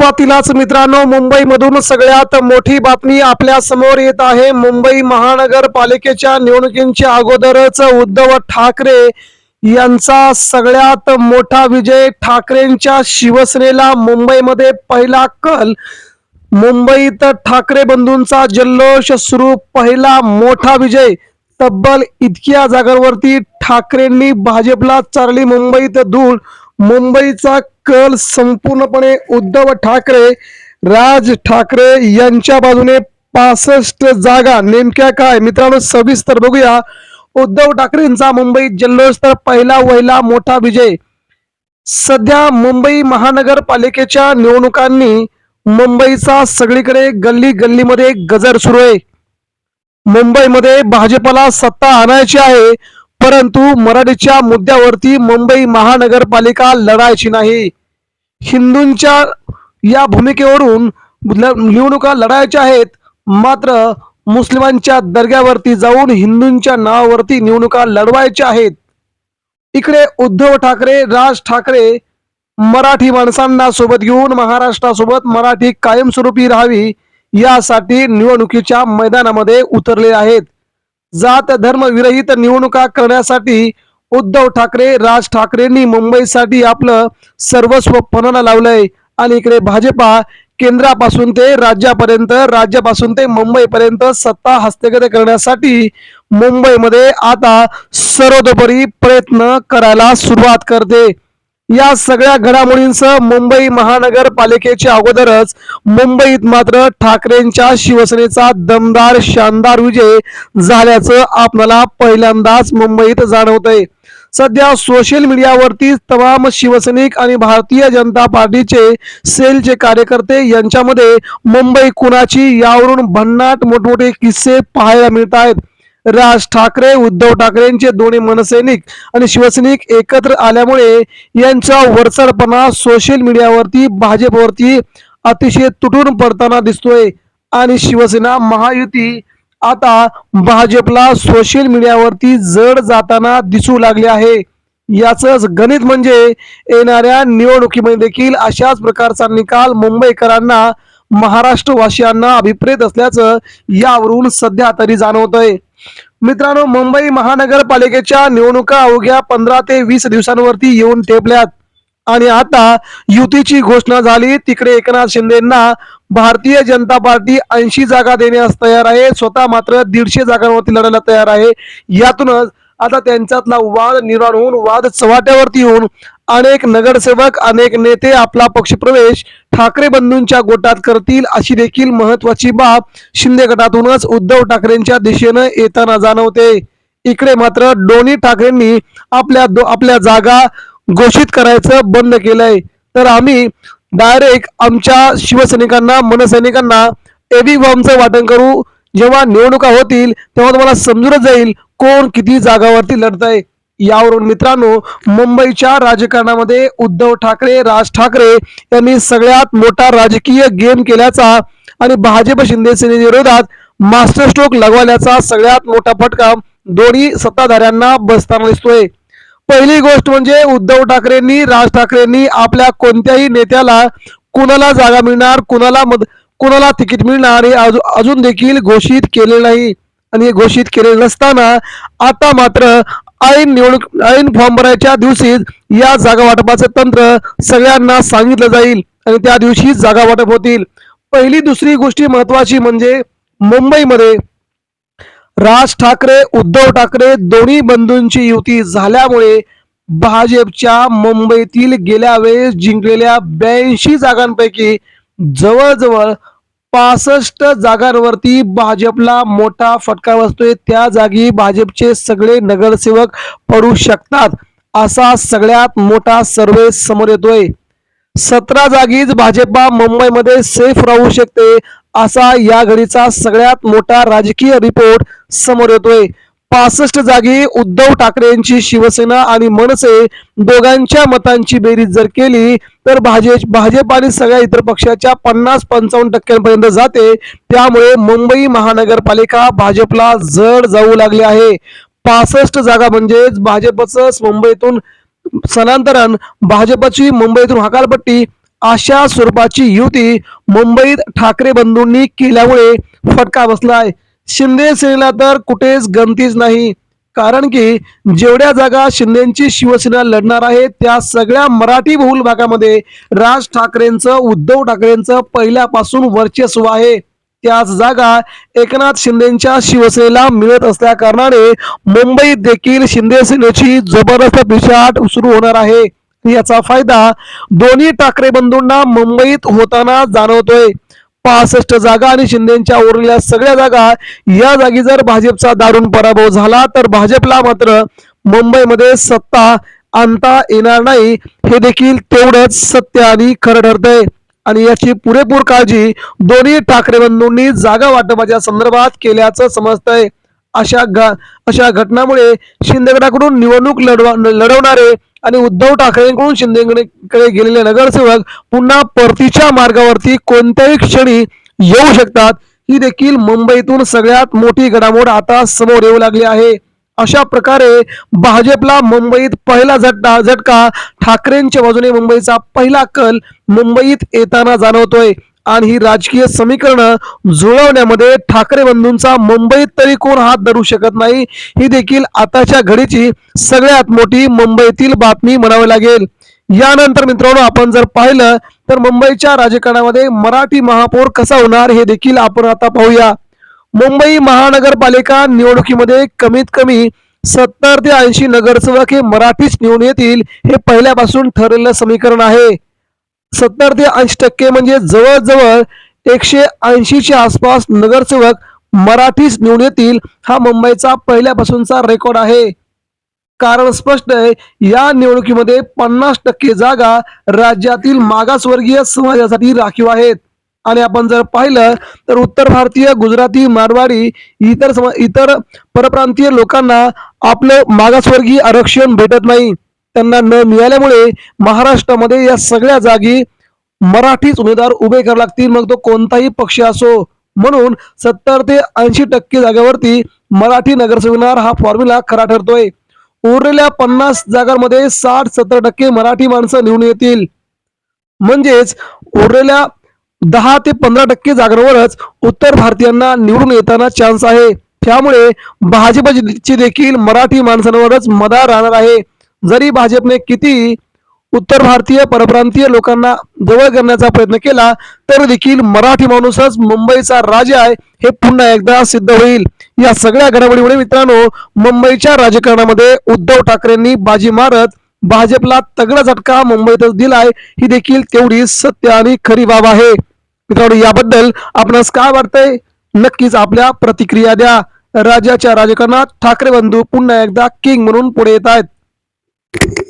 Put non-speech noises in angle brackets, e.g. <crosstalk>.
सुरुवातीलाच मित्रांनो मुंबईमधून सगळ्यात मोठी बातमी आपल्यासमोर येत आहे. मुंबई महानगरपालिकेच्या निवडणुकींच्या अगोदरच उद्धव ठाकरे यांचा सगळ्यात मोठा विजय ठाकरेंच्या शिवसेनेला मुंबईमध्ये पहिला कल. मुंबईत ठाकरे बंधूंचा जल्लोष सुरू पहिला मोठा विजय. तब्बल इतक्या जागांवरती ठाकरेंनी भाजपला चारली मुंबईत धूळ. मुंबईचा कल संपूर्णपणे उद्धव ठाकरे राज ठाकरे यांच्या बाजूने पासष्ट जागा नेमक्या काय? मित्रांनो सविस्तर बघूया. उद्धव ठाकरेंचा मुंबईत जल्लोष तर पहिला वहिला मोठा विजय. सध्या मुंबई महानगरपालिकेच्या निवडणुकांनी मुंबईचा सगळीकडे गल्ली गल्लीमध्ये गजर सुरू आहे. मुंबईमध्ये भाजपला सत्ता आणायची आहे. परंतु मराठीच्या मुद्द्यावरती मुंबई महानगरपालिका लढायची नाही. हिंदूंच्या या भूमिकेवरून ल- निवडणुका लढायच्या आहेत. मात्र मुस्लिमांच्या दर्ग्यावरती जाऊन हिंदूंच्या नावावरती निवडणुका लढवायच्या आहेत. इकडे उद्धव ठाकरे राज ठाकरे मराठी माणसांना सोबत घेऊन महाराष्ट्रासोबत मराठी कायमस्वरूपी राहावी यासाठी निवडणुकीच्या मैदानामध्ये उतरले आहेत. जात धर्म विरहित निवडणुका करण्यासाठी उद्धव ठाकरे राज ठाकरेंनी मुंबईसाठी आपलं सर्वस्व पणाला लावलंय. आणि इकडे भाजपा केंद्रापासून ते राज्यापर्यंत राज्यापासून ते मुंबईपर्यंत सत्ता हस्तगत करण्यासाठी मुंबईमध्ये आता सर्वतोपरी प्रयत्न करायला सुरुवात करते. या सगळ्या घडामोडींसह मुंबई महानगरपालिकेच्या अगोदरच मुंबईत मात्र ठाकरेंच्या शिवसेनेचा दमदार शानदार विजय झाल्याचं आपल्याला पहिल्यांदाच मुंबईत जाणवतंय. सध्या सोशल मीडियावरती तमाम शिवसैनिक आणि भारतीय जनता पार्टीचे सेलचे कार्यकर्ते यांच्यामध्ये मुंबई कुणाची यावरून भन्नाट मोठमोठे किस्से पाहायला मिळत आहेत राज ठाकरे उद्धव ठाकरेंचे दोन्ही मनसैनिक आणि शिवसैनिक एकत्र आल्यामुळे यांचा वरचडपणा सोशल मीडियावरती भाजपवरती अतिशय तुटून पडताना दिसतोय. आणि शिवसेना महायुती आता भाजपला सोशल मीडियावरती जड जाताना दिसू लागले आहे. याच गणित म्हणजे येणाऱ्या निवडणुकीमध्ये देखील अशाच प्रकारचा निकाल मुंबईकरांना महाराष्ट्रवासियांना अभिप्रेत असल्याचं यावरून सध्या तरी जाणवतंय. मित्रांनो मुंबई महानगरपालिकेच्या निवडणुका अवघ्या पंधरा ते वीस दिवसांवरती येऊन ठेपल्यात आणि आता युतीची घोषणा झाली. तिकडे एकनाथ शिंदेना भारतीय जनता पार्टी ऐंशी जागा देण्यास तयार आहे. स्वतः मात्र दीडशे जागांवरती लढायला तयार आहे. यातूनच आता त्यांच्यातला वाद निर्माण होऊन वाद चव्हाट्यावरती येऊन अनेक नगरसेवक अनेक नेते आपला पक्षप्रवेश ठाकरे बंधूंच्या गोटात करतील अशी देखील महत्वाची बाब शिंदे गटातूनच उद्धव ठाकरेंच्या दिशेनं येताना जाणवते. इकडे मात्र दोन्ही ठाकरेंनी आपल्या दो आपल्या जागा घोषित करायचं बंद केलंय. तर आम्ही डायरेक्ट आमच्या शिवसैनिकांना मनसैनिकांना एबी बॉम्बचं वाटण करू. जेव्हा निवडणुका होतील तेव्हा तुम्हाला समजूनच जाईल कोण किती जागावरती लढताय. यावरून मित्रांनो मुंबईच्या राजकारणामध्ये उद्धव ठाकरे राज ठाकरे यांनी सगळ्यात मोठा राजकीय गेम केल्याचा आणि भाजप शिंदे विरोधात मास्टर स्ट्रोक लगवल्याचा सगळ्यात मोठा फटका दोन्ही सत्ताधाऱ्यांना बसताना दिसतोय. पहिली गोष्ट म्हणजे उद्धव ठाकरेंनी राज ठाकरेंनी आपल्या कोणत्याही नेत्याला कुणाला जागा मिळणार कुणाला मद कुणाला तिकीट मिळणार हे अजून देखील घोषित केले नाही. आणि हे घोषित केले नसताना आता मात्र ऐन निवडणूक ऐन फॉर्म भरायच्या दिवशी या जागा वाटपाचं तंत्र सगळ्यांना सांगितलं जाईल. आणि त्या दिवशी जागा वाटप होतील. पहिली दुसरी गोष्टी महत्वाची म्हणजे मुंबईमध्ये राज ठाकरे उद्धव ठाकरे दोन्ही बंधूंची युती झाल्यामुळे भाजपच्या मुंबईतील गेल्या वेळेस जिंकलेल्या ब्याऐंशी जागांपैकी जवळजवळ पासष्ट जागांवरती भाजपला मोठा फटका बसतोय. त्या जागी भाजपचे सगळे नगरसेवक पडू शकतात असा सगळ्यात मोठा सर्वे समोर येतोय. सतरा जागीच भाजपा मुंबईमध्ये सेफ राहू शकते असा या घडीचा सगळ्यात मोठा राजकीय रिपोर्ट समोर येतोय. पासष्ट जागी उद्धव ठाकरे यांची शिवसेना आणि मनसे दोघांच्या मतांची बेरीज जर केली तर भाजप भाजप आणि सगळ्या इतर पक्षाच्या पन्नास पंचावन्न टक्क्यांपर्यंत जाते. त्यामुळे मुंबई महानगरपालिका भाजपला जड जाऊ लागली आहे. पासष्ट जागा म्हणजेच भाजपचं मुंबईतून स्थलांतरण भाजपची मुंबईतून हकालपट्टी अशा स्वरूपाची युती मुंबईत ठाकरे बंधूंनी केल्यामुळे फटका बसलाय. शिंदे सेनेला तर कुठेच गमतीच नाही. कारण की जेवढ्या जागा शिंदेची शिवसेना लढणार आहे त्या सगळ्या मराठी बहुल भागामध्ये राज ठाकरेंचं उद्धव ठाकरेंचं पहिल्यापासून वर्चस्व आहे. त्याच जागा एकनाथ शिंदेच्या शिवसेनेला मिळत असल्या कारणाने मुंबईत देखील शिंदे सेनेची जबरदस्त पिछाट सुरू होणार आहे. याचा फायदा दोन्ही ठाकरे बंधूंना मुंबईत होताना जाणवतोय. पासष्ट जागा आणि शिंदेच्या उरलेल्या सगळ्या जागा या जागी जर भाजपचा दारुण पराभव झाला तर भाजपला मात्र मुंबईमध्ये सत्ता आणता येणार नाही. हे देखील तेवढंच सत्य आणि खरं ठरतंय. आणि याची पुरेपूर काळजी दोन्ही ठाकरे बंधूंनी जागा वाटपाच्या संदर्भात केल्याचं समजतंय. अशा घ अशा घटनामुळे शिंदेगडाकडून निवडणूक लढवा लढवणारे आणि उद्धव ठाकरेंकडून शिंदेकडे गेलेले नगरसेवक पुन्हा परतीच्या मार्गावरती कोणत्याही क्षणी येऊ शकतात. ही देखील मुंबईतून सगळ्यात मोठी घडामोड आता समोर येऊ लागली आहे. अशा प्रकारे भाजपला मुंबईत पहिला झटका झटका ठाकरेंच्या बाजूने मुंबईचा पहिला कल मुंबईत येताना जाणवतोय. आणि ही राजकीय समीकरणं जुळवण्यामध्ये ठाकरे बंधूंचा मुंबईत तरी कोण हात धरू शकत नाही ही देखील आताच्या घडीची सगळ्यात मोठी मुंबईतील बातमी म्हणावी लागेल. यानंतर मित्रांनो आपण जर पाहिलं तर मुंबईच्या राजकारणामध्ये मराठी महापौर कसा होणार हे देखील आपण आता पाहूया. मुंबई महानगरपालिका निवडणुकीमध्ये कमीत कमी सत्तर ते ऐंशी नगरसेवक हे मराठीच निवडून येतील हे पहिल्यापासून ठरलेलं समीकरण आहे. सत्तर ते ऐंशी टक्के म्हणजे जवळजवळ एकशे ऐंशीच्या आसपास नगरसेवक मराठीच निवडून येतील हा मुंबईचा पहिल्यापासूनचा रेकॉर्ड आहे. कारण स्पष्ट आहे या निवडणुकीमध्ये पन्नास टक्के जागा राज्यातील मागासवर्गीय समाजासाठी राखीव आहेत. आणि आपण जर पाहिलं तर उत्तर भारतीय गुजराती मारवाडी इतर समा इतर परप्रांतीय लोकांना आपलं मागासवर्गीय आरक्षण भेटत नाही. त्यांना न मिळाल्यामुळे महाराष्ट्रामध्ये या सगळ्या जागी मराठीच उमेदवार उभे करावे लागतील. मग तो कोणताही पक्ष असो म्हणून सत्तर ते ऐंशी टक्के जागेवरती मराठी नगरसेवकणार हा फॉर्म्युला खरा ठरतोय. उरलेल्या पन्नास जागांमध्ये साठ सत्तर टक्के मराठी माणसं निवडून येतील. म्हणजेच उरलेल्या दहा ते पंधरा टक्के जागांवरच उत्तर भारतीयांना निवडून येताना चान्स आहे. त्यामुळे भाजपची देखील मराठी माणसांवरच मदार राहणार आहे. जरी भाजपने किती उत्तर भारतीय परप्रांतीय लोकांना जवळ करण्याचा प्रयत्न केला तर देखील मराठी माणूसच मुंबईचा राजा आहे हे पुन्हा एकदा सिद्ध होईल. या सगळ्या घडामोडीमुळे मित्रांनो मुंबईच्या राजकारणामध्ये उद्धव ठाकरेंनी बाजी मारत भाजपला तगडा झटका मुंबईतच दिलाय ही देखील तेवढी सत्य आणि खरी बाब आहे. मित्रांनो याबद्दल आपणास काय वाटतंय? नक्कीच आपल्या प्रतिक्रिया द्या. राज्याच्या राजकारणात ठाकरे बंधू पुन्हा एकदा किंग म्हणून पुढे येत आहेत. you <laughs>